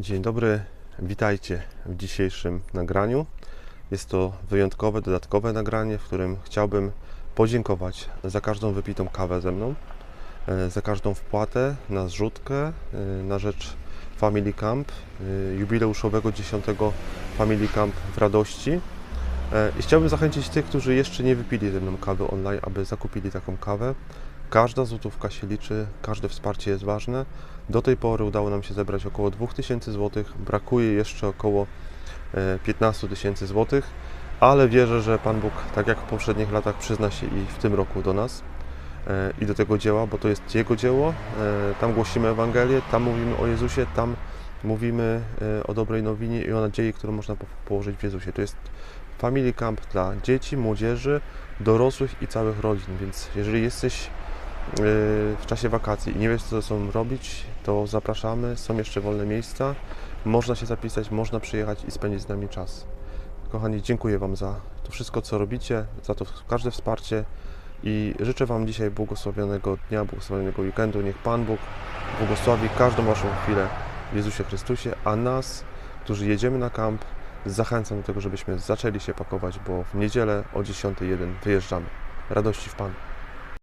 Dzień dobry, witajcie w dzisiejszym nagraniu. Jest to wyjątkowe, dodatkowe nagranie, w którym chciałbym podziękować za każdą wypitą kawę ze mną, e, za każdą wpłatę na zrzutkę e, na rzecz Family Camp, e, jubileuszowego 10 Family Camp w Radości. E, I chciałbym zachęcić tych, którzy jeszcze nie wypili ze mną kawy online, aby zakupili taką kawę. Każda złotówka się liczy, każde wsparcie jest ważne. Do tej pory udało nam się zebrać około 2000 zł, brakuje jeszcze około e, 15 tysięcy złotych, ale wierzę, że Pan Bóg, tak jak w poprzednich latach, przyzna się i w tym roku do nas e, i do tego dzieła, bo to jest Jego dzieło. E, Tam głosimy Ewangelię, tam mówimy o Jezusie, tam mówimy e, o dobrej nowinie i o nadziei, którą można po- położyć w Jezusie. To jest Family Camp dla dzieci, młodzieży, dorosłych i całych rodzin, więc jeżeli jesteś yy, w czasie wakacji i nie wiesz, co ze sobą robić, to zapraszamy. Są jeszcze wolne miejsca. Można się zapisać, można przyjechać i spędzić z nami czas. Kochani, dziękuję Wam za to wszystko, co robicie, za to każde wsparcie i życzę Wam dzisiaj błogosławionego dnia, błogosławionego weekendu. Niech Pan Bóg błogosławi każdą Waszą chwilę w Jezusie Chrystusie, a nas, którzy jedziemy na kamp, zachęcam do tego, żebyśmy zaczęli się pakować, bo w niedzielę o 10.01 wyjeżdżamy. Radości w Panu.